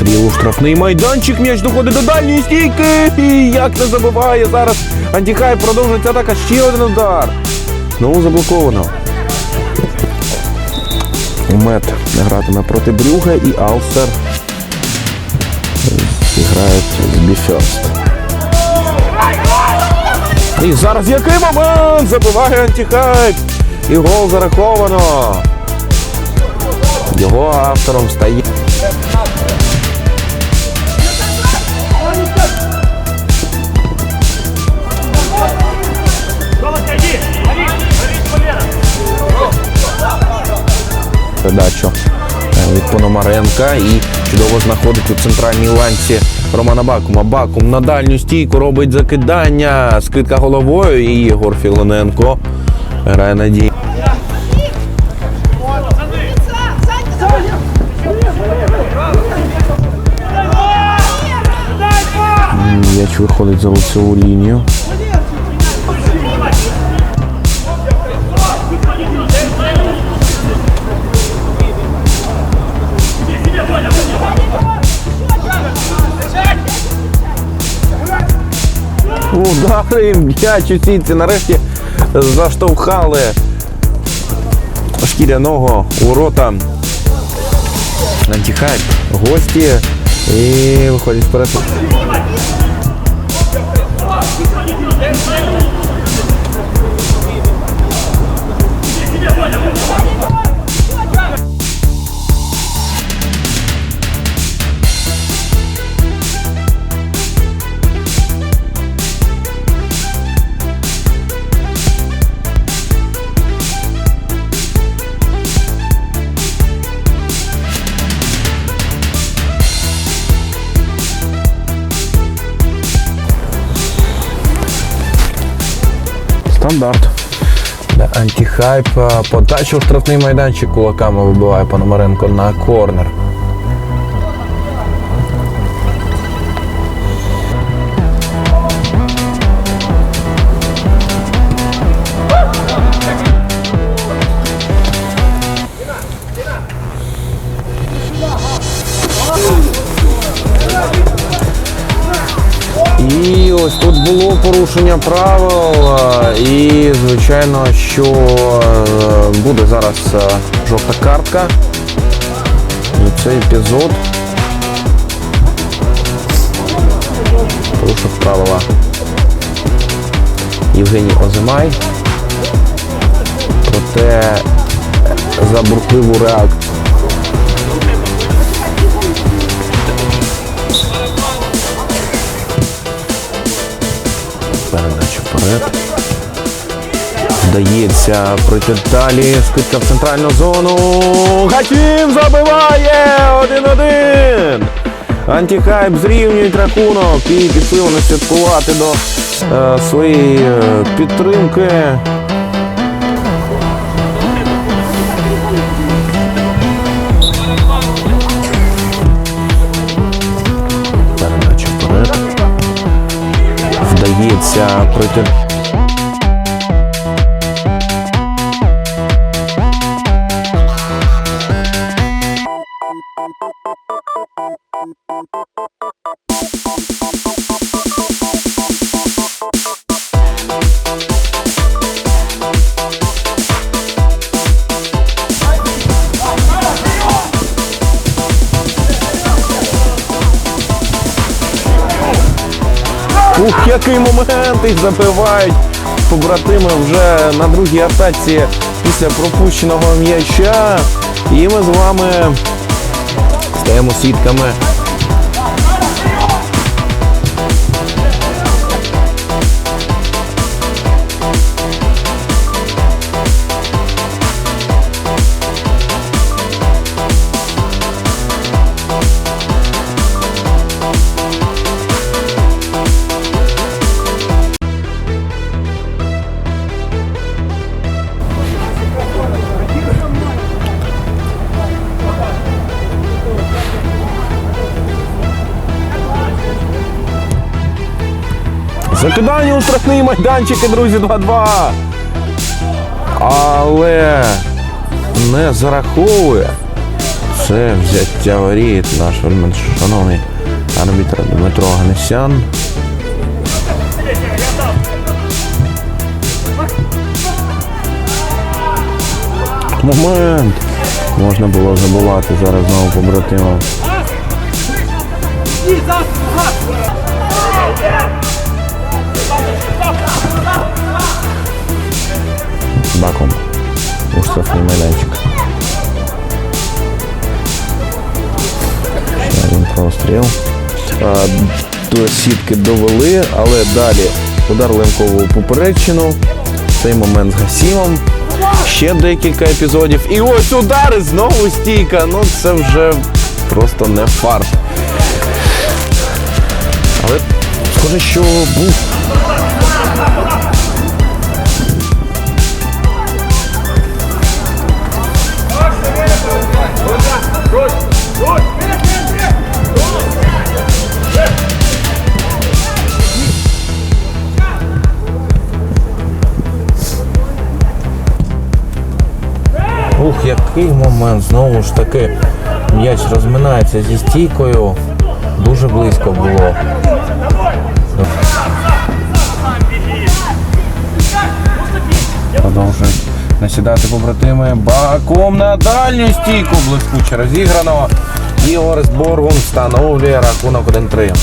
Простріл у штрафний майданчик, м'яч доходить до дальньої стійки. І як не забиває зараз. Антіхай продовжується атака. Ще один удар. Знову заблоковано. Мет грати напроти Брюга і Алстер зіграють з Біферст. І зараз який момент? Забиває антихайп. І гол зараховано. Його автором стає. Передачу е, від Пономаренка і чудово знаходить у центральній ланці Романа Бакума. Бакум на дальню стійку робить закидання, скидка головою і Єгор Філоненко грає надій. М'яч виходить за лицеву лінію. Удари м'яч у сітці. Нарешті заштовхали шкіряного урота рота. Гості. І виходять вперед. Для Подачу в штрафний майданчик кулаками вибиває Пономаренко на корнер. Було порушення правил, е, і звичайно, що е, буде зараз е, жовта картка. І цей епізод порушив правила Євгеній Озимай. Проте за бурхливу реакцію. Вдається пройти далі. Скидка в центральну зону. Гатін забиває! 1-1. Антихайп зрівнюють рахунок і підсилено святкувати до е, своєї е, підтримки. Вдається пройти. Який момент! І забивають побратими вже на другій атаці після пропущеного м'яча. І ми з вами стаємо свідками. Закидання у штрафний майданчик, друзі, 2-2. Але не зараховує. Це взяття воріт наш шановний арбітр Дмитро Ганесян. Момент! Можна було забувати зараз знову побратима. Баком у штрафний майданчик. Ще один простріл. До сітки довели, але далі удар Лемкову поперечину. Цей момент з Гасімом. Ще декілька епізодів. І ось удар і знову стійка. Ну це вже просто не фарт. Але схоже, що був Ух, який момент. Знову ж таки, м'яч розминається зі стійкою. Дуже близько було. Продовжують насідати побратими. Баком на дальню стійку блискуче розіграно. І Орест Боргун встановлює рахунок 1-3.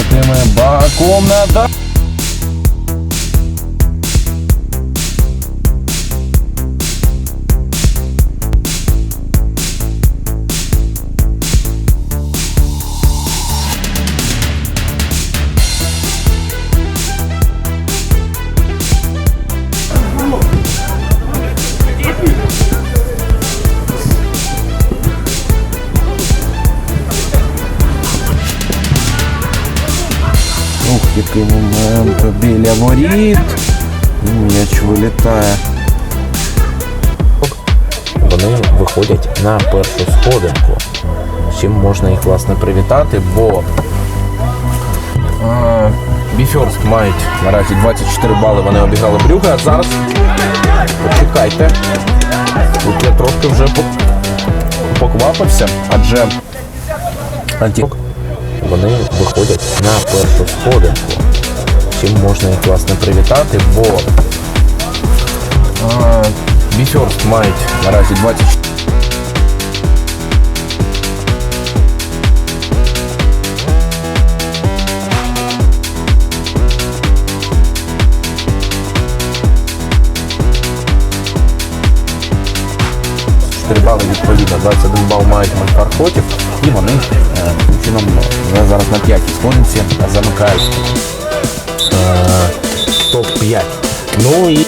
Побратими. Баком на Який момент біля воріт. М'яч вилітає. Вони виходять на першу сходинку. Чим можна їх власне привітати, бо Біферст мають наразі 24 бали, вони обіграли Брюга, а зараз почекайте. Тут я трошки вже поквапився, адже Антік вони виходять на першу сходинку. Чим можна їх власне привітати, бо Біферст мають наразі 24 4 бали відповідно, 21 бал мають Мальфархотів, і вони е, таким чином е, зараз на п'ятій сходинці замикають е, топ-5. Ну і